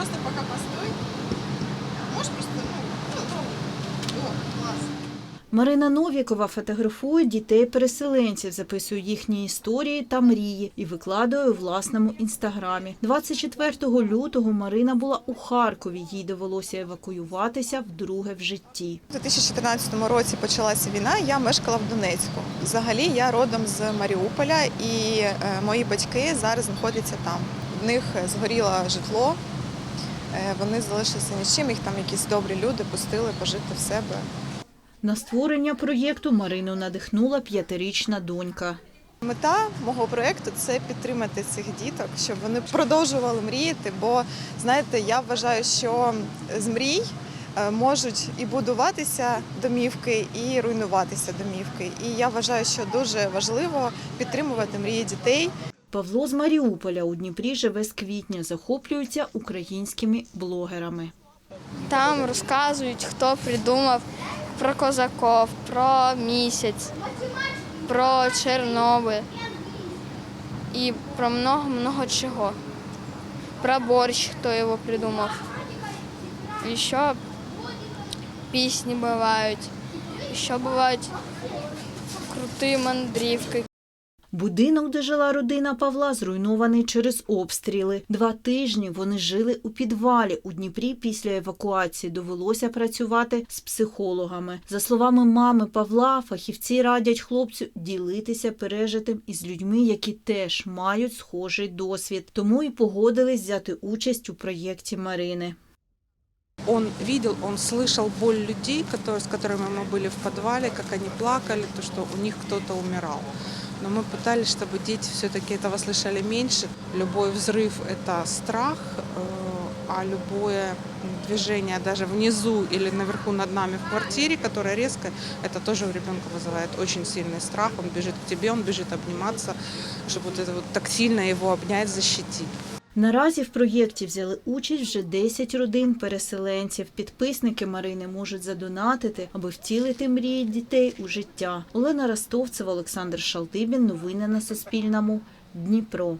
просто пока постой. Можешь просто, ну, ну, ну, о, класс. Марина Новікова фотографує дітей-переселенців, записує їхні історії та мрії і викладає у власному інстаграмі. 24 лютого Марина була у Харкові. Їй довелося евакуюватися вдруге в житті. У 2014 році почалася війна. Я мешкала в Донецьку. Взагалі я родом з Маріуполя, і е, мої батьки зараз знаходяться там. В них згоріло житло. Е, Вони залишилися ні з чим. Їх там якісь добрі люди пустили пожити в себе. На створення проєкту Марину надихнула п'ятирічна донька. Мета мого проєкту це підтримати цих діток, щоб вони продовжували мріяти. Бо знаєте, я вважаю, що з мрій е, можуть і будуватися домівки, і руйнуватися домівки. І я вважаю, що дуже важливо підтримувати мрії дітей. Павло з Маріуполя у Дніпрі живе з квітня, захоплюється українськими блогерами. Там розказують, хто придумав про козаків, про місяць, про Чорнобиль і про много-много чого. Про борщ, хто його придумав. І ще пісні бувають, і ще бувають круті мандрівки. Будинок, де жила родина Павла, зруйнований через обстріли. Два тижні вони жили у підвалі. У Дніпрі після евакуації довелося працювати з психологами. За словами мами Павла, фахівці радять хлопцю ділитися пережитим із людьми, які теж мають схожий досвід. Тому і погодились взяти участь у проєкті Марини. Он видел, он слышал боль людей, которые, с которыми мы были в подвале, как они плакали, то, что у них кто-то умирал. Но мы пытались, чтобы дети все-таки этого слышали меньше. Любой взрыв – это страх, э, а любое движение даже внизу или наверху над нами в квартире, которое резко, это тоже у ребенка вызывает очень сильный страх. Он бежит к тебе, он бежит обниматься, чтобы вот это вот так сильно его обнять, защитить. Наразі в проєкті взяли участь вже 10 родин переселенців. Підписники Марини можуть задонатити, аби втілити мрії дітей у життя. Олена Ростовцева, Олександр Шалтибін. Новини на Суспільному. Дніпро.